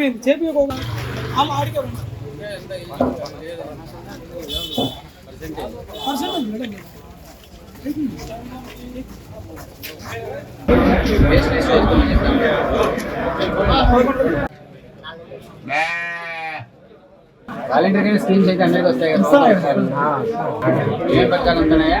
అయిపోయింది చేపి ఆడికే ఉంది. పర్సెంట్ ఉంది మేడం. వాలంటీర్ స్కీమ్స్ అయితే అందరికి వస్తాయి కదా. ఏ పథకాలు ఉంటున్నాయా?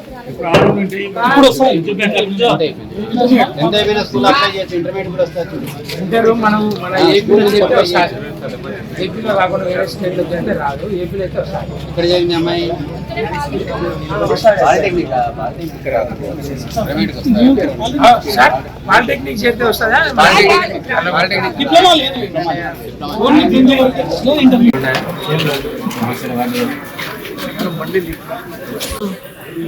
ఇప్పుడు వస్తాయి ఎంత అయిపోయింది? ఎంత అయిపోయినా స్కూల్ అప్లై చేయొచ్చు ఇంటర్మీడియట్ కూడా వస్తుంది ఇంటర్ మనం మన ఏపీలో ఏపీలో కాకుండా వేరే స్టేట్లో చేస్తే రాదు. ఏపీలో అయితే ఇక్కడ అమ్మాయి? పాలిటెక్నిక్? చేస్తే వస్తుందా? పాలిటెక్నిక్.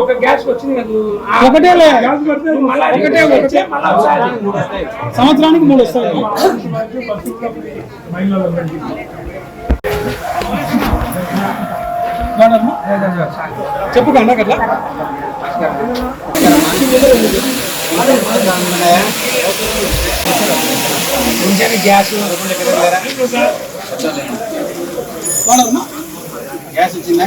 ఒక గ్యాస్ వచ్చింది కదా. ఒకటే ఒకటే వచ్చే మళ్ళా ఒకసారి సంవత్సరానికి మూడు వస్తాయి? చెప్పు కన్నా కదా గ్యాస్? గ్యాస్ వచ్చిందా?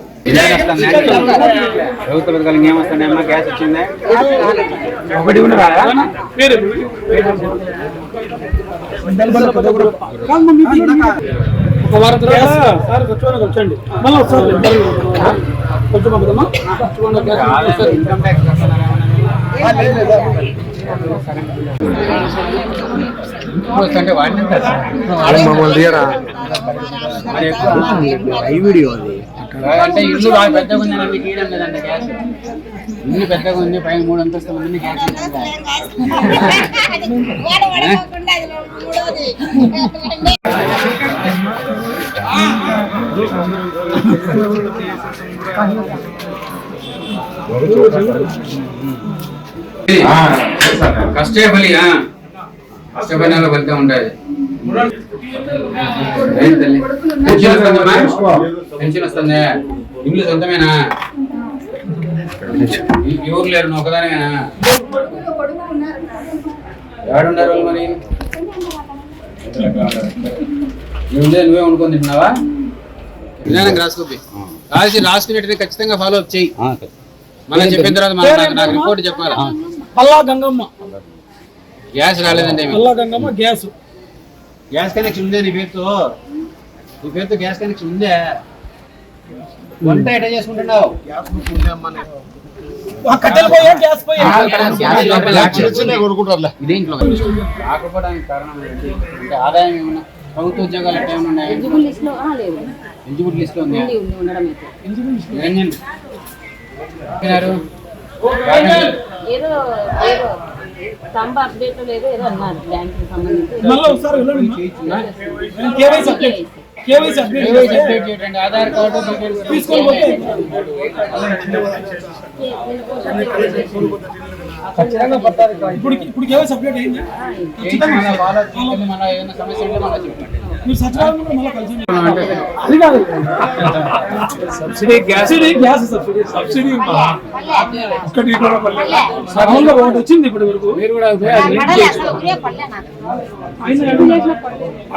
ప్రభుత్వ పథకాలు ఇంకేమొస్తున్నాయమ్మా గ్యాస్ వచ్చిందా? ఒకటి కూడా రాదా పేరు కాదు మమ్మీ, ఇది ఒక వారం తర్వాత సార్ సచివాలయం వచ్చండి. మళ్ళీ ఒకసారి ఇంటర్వ్యూ. కొంచెం పంపుదమ్మా సచివాలయం గ్యాస్ వస్తుంది. ఇన్కమ్ ట్యాక్స్ కడుతున్నారా అంటే వాడిని మరి ఎక్కువ అంటే ఇల్లు బాగా పెద్దగా ఉందని మీకు ఇయడం లేదండి గ్యాస్ ఇల్లు పెద్దగా ఉంది పైన మూడు అంతస్తులు ఉంది గ్యాస్ ఇస్తుందా? వాడు పడకుండా అది మూడోది కష్టే బలి ఆ. కష్టపడిన ఫలితం ఉంటుంది ఏం తల్లి? పెన్షన్ వస్తుందమ్మా పెన్షన్ వస్తుందా ఇల్లు సొంతమేనా? ఈ- ఊర్లో లేరు నువ్వు ఒకదానివేనా? ఎవడున్నారు వాళ్ళు మరి? నువ్వే నువ్వే వండుకొని తింటున్నావా? విధానం రాసుకోపి. రాసి రాసుకునేటివి ఖచ్చితంగా ఫాలో అప్ చేయి. మనం చెప్పిన తర్వాత మన- నాకు- రిపోర్ట్ చెప్పాలి? పల్లా గంగమ్మ. గ్యాస్ రాలేదంటే ఏమి? Palla Gangamma gas. Gas connection ఉందే నీ పేరుతో? నీ పేరుతో గ్యాస్ కనెక్షన్ ఉందే? వంట ఎట్లా చేసుకుంటున్నావు? రాకపోవడానికి కారణం ఏంటి? అంటే ఆదాయం ఏమన్నా? ప్రభుత్వ ఉద్యోగాలు ఎట్లా ఏమైనా ఉన్నాయా? ఎలిజిబుల్ లిస్ట్లో ఆ, లేదు. ఎలిజిబుల్ లిస్ట్లో ఉందా ఉండడం నిరంజన్ ఏదో స్తంభ అప్డేట్ లేదు ఏదో అన్నారు బ్యాంక్ సంబంధించి. మళ్ళీ ఒకసారి వెళ్ళండి కేవైసీ అప్డేట్ చేయండి. ఆధార్ కార్డు డీటెయిల్స్ తీసుకొని ఇప్పుడు ఇప్పుడు కేవైసీ అప్డేట్ అయింది? మన ఏదైనా సమస్య ఉంటే మళ్ళీ చెప్పండి. మీరు సచివాలయం కూడా మళ్ళీ కలిసి అది కాదు. Subsidy gas gas subsidy. Subsidy ఒక్కటి కూడా. సడన్గా ఒకటి వచ్చింది ఇప్పటి వరకు. మీరు కూడా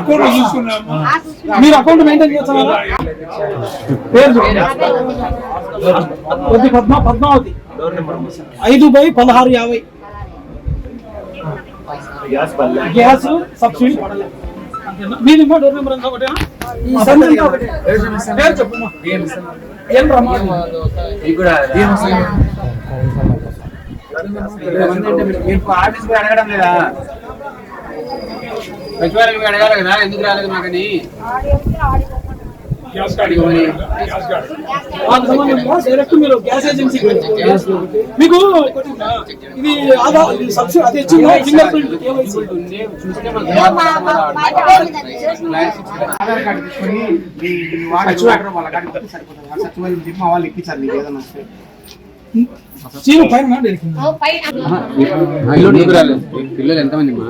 అకౌంట్ చూసుకున్నాము. మీరు అకౌంట్ మెయింటైన్ చేస్తారా? పేరు. కొద్ది పద్మ పద్మావతి. ఐదు బై పదహారు యాభై. గ్యాస్ సబ్సిడీ పడలేదు? మీది ఇంకో డోర్ నెంబర్ ఎంత ఒకటేనా? ఈ సంఖ్య అంతా ఒకటే. పేరు చెప్పమ్మా ఏం రమ్మా మీకు కూడా ఇంతమంది అంటే మీరు- మీరు ఆఫీస్ పోయి అడగడం లేదా? సచివాలయం అడగాలి కదా ఎందుకు రాలేదు మాకని? వాళ్ళకి సంబంధించిన డైరెక్ట్ మీరు గ్యాస్ ఏజెన్సీకి వెళ్ళండి. మీకు? ఇది సబ్సిడీ అది ఇచ్చిందా ఫింగర్ ప్రింట్ కేవైసీ మాకు మా వాళ్ళ కాడికి వస్తే సరిపోతుంది. ఆ సచివాలయం చెప్పి మా వాళ్ళు ఎక్కించాలి నీకు ఏదైనా వస్తే. పైన పిల్లలు ఎంతమంది మా?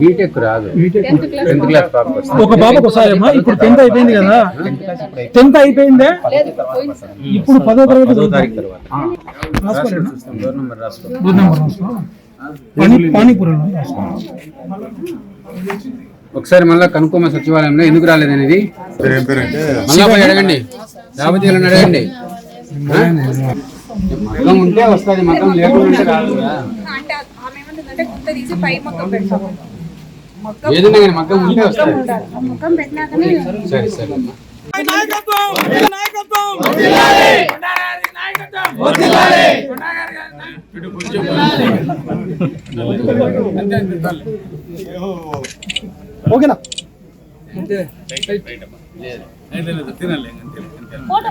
బీటెక్ రాదు. టెన్త్ క్లాస్ ఒక బాబుకి వస్తాయమ్మా ఇప్పుడు టెన్త్ అయిపోయింది కదా. టెన్త్ అయిపోయిందే? ఇప్పుడు పదో తరగతి రాసుకో. ఒకసారి మళ్ళా కనుక్కోమ సచివాలయంలో ఎందుకు రాలేదు అనేది? మళ్ళా పోయి అడగండి. రాబోతే అడగండి? మగ్గం ఉంటే వస్తుంది మగ్గం లేకుండా రాదు. అంటే ఆమె ఏమంటుందంటే తీసి పై పెడతాము ఏదైనా కానీ మగ్గం ఉంటే వస్తుంది సరే సరే అమ్మా. ఓకేనా? ఫోటో